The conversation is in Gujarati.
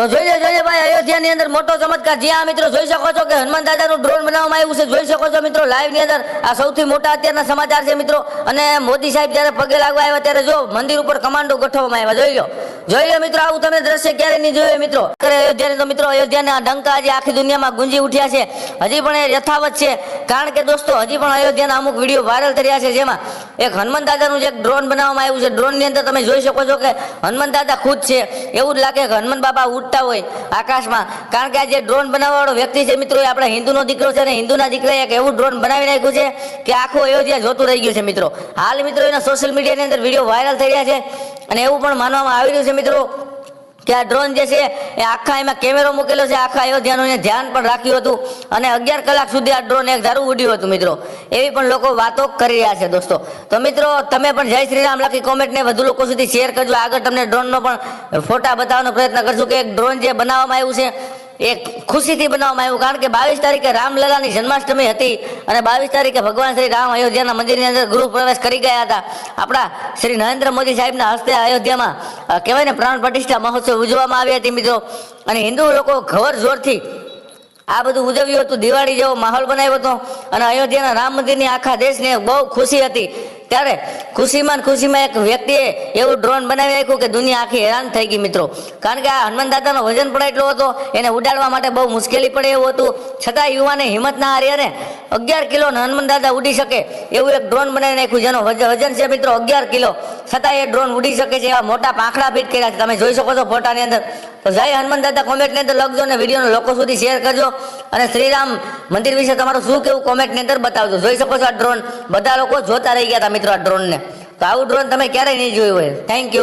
તો જોઈએ જોઈએ ભાઈ, અયોધ્યાની અંદર મોટો ચમત્કાર. જ્યાં મિત્રો જોઈ છો કે હનુમાન દાદાનું ડ્રોન બનાવવામાં આવ્યું છે. જોઈ શકો છો મિત્રો લાઈવની અંદર આ સૌથી મોટા અત્યારના સમાચાર છે મિત્રો. અને મોદી સાહેબ જ્યારે પગે લાગવા આવ્યા ત્યારે જો મંદિર ઉપર કમાન્ડો ગોઠવવામાં આવ્યા. જોઈ લો. જોઈ લો મિત્રો, આવું તમે દ્રશ્ય ક્યારે નહીં જોયું મિત્રો. અયોધ્યાને તો મિત્રો, અયોધ્યાના ડંકા આજે આખી દુનિયામાં ગુંજી ઉઠ્યા છે. હજી પણ એ યથાવત છે. કારણ કે દોસ્તો, હજી પણ અયોધ્યાના અમુક વીડિયો વાયરલ થયા છે, જેમાં એક હનુમાન દાદાનું જે એક ડ્રોન બનાવવામાં આવ્યું છે. ડ્રોનની અંદર તમે જોઈ શકો છો કે હનુમાન દાદા ખુદ છે. એવું જ લાગે કે હનુમાન બાબા ઉડતા હોય આકાશમાં. કારણ કે આ જે ડ્રોન બનાવવાવાળો વ્યક્તિ છે મિત્રો, એ આપણે હિન્દુનો દીકરો છે અને હિન્દુના દીકરાએ એક એવું ડ્રોન બનાવી નાખ્યું છે કે આખું અયોધ્યા જોતું રહી ગયું છે મિત્રો. હાલ મિત્રો એના સોશિયલ મીડિયાની અંદર વીડિયો વાયરલ થઈ રહ્યા છે. અને એવું પણ માનવામાં આવી રહ્યું છે મિત્રો કે આ ડ્રોન જે છે એ આખા એમાં કેમેરો મૂકેલો છે, આખા અયોધ્યાનું એને ધ્યાન પણ રાખ્યું હતું અને અગિયાર કલાક સુધી આ ડ્રોન એક ધારું ઉડ્યું હતું મિત્રો. એવી પણ લોકો વાતો કરી રહ્યા છે દોસ્તો. તો મિત્રો, તમે પણ જય શ્રી રામ લખી કોમેન્ટને વધુ લોકો સુધી શેર કરજો. આગળ તમને ડ્રોનનો પણ ફોટા બતાવવાનો પ્રયત્ન કરશું કે એક ડ્રોન જે બનાવવામાં આવ્યું છે એ ખુશીથી બનાવવામાં આવ્યું, કારણ કે બાવીસ તારીખે રામલલાની જન્માષ્ટમી હતી અને બાવીસ તારીખે ભગવાન શ્રી રામ અયોધ્યાના મંદિરની અંદર ગૃહ પ્રવેશ કરી ગયા હતા. આપણા શ્રી નરેન્દ્ર મોદી સાહેબના હસ્તે અયોધ્યામાં કહેવાય ને પ્રાણ પ્રતિષ્ઠા મહોત્સવ ઉજવવામાં આવી હતી મિત્રો. અને હિન્દુ લોકો ઘર જોરથી આ બધું ઉજવ્યું હતું. દિવાળી જેવો માહોલ બનાવ્યો હતો અને અયોધ્યાના રામ મંદિરની આખા દેશને બહુ ખુશી હતી. ત્યારે ખુશીમાં ખુશીમાં એક વ્યક્તિએ એવું ડ્રોન બનાવી નાખ્યું કે દુનિયા આખી હેરાન થઈ ગઈ મિત્રો. કારણ કે આ હનુમાન દાદાનો વજન પણ એટલો હતો, એને ઉડાડવા માટે બહુ મુશ્કેલી પડે એવું હતું. છતાં યુવાને હિંમત ના હારી અને અગિયાર કિલો હનુમાન દાદા ઉડી શકે એવું એક ડ્રોન બનાવી નાખ્યું, જેનો વજન છે મિત્રો અગિયાર કિલો. છતાં એ ડ્રોન ઉડી શકે છે, એવા મોટા પાંખડા ફીટ કર્યા છે. તમે જોઈ શકો છો ફોટાની અંદર. તો જય હનુમાન દાદા કોમેન્ટની અંદર લખજો અને વિડીયોને લોકો સુધી શેર કરજો. અને શ્રીરામ મંદિર વિશે તમારું શું કેવું કોમેન્ટની અંદર બતાવજો. જોઈ શકો છો આ ડ્રોન બધા લોકો જોતા રહી ગયા હતા મિત્રો આ ડ્રોનને તો આવું ડ્રોન તમે ક્યારેય નહીં જોયું હોય. Thank you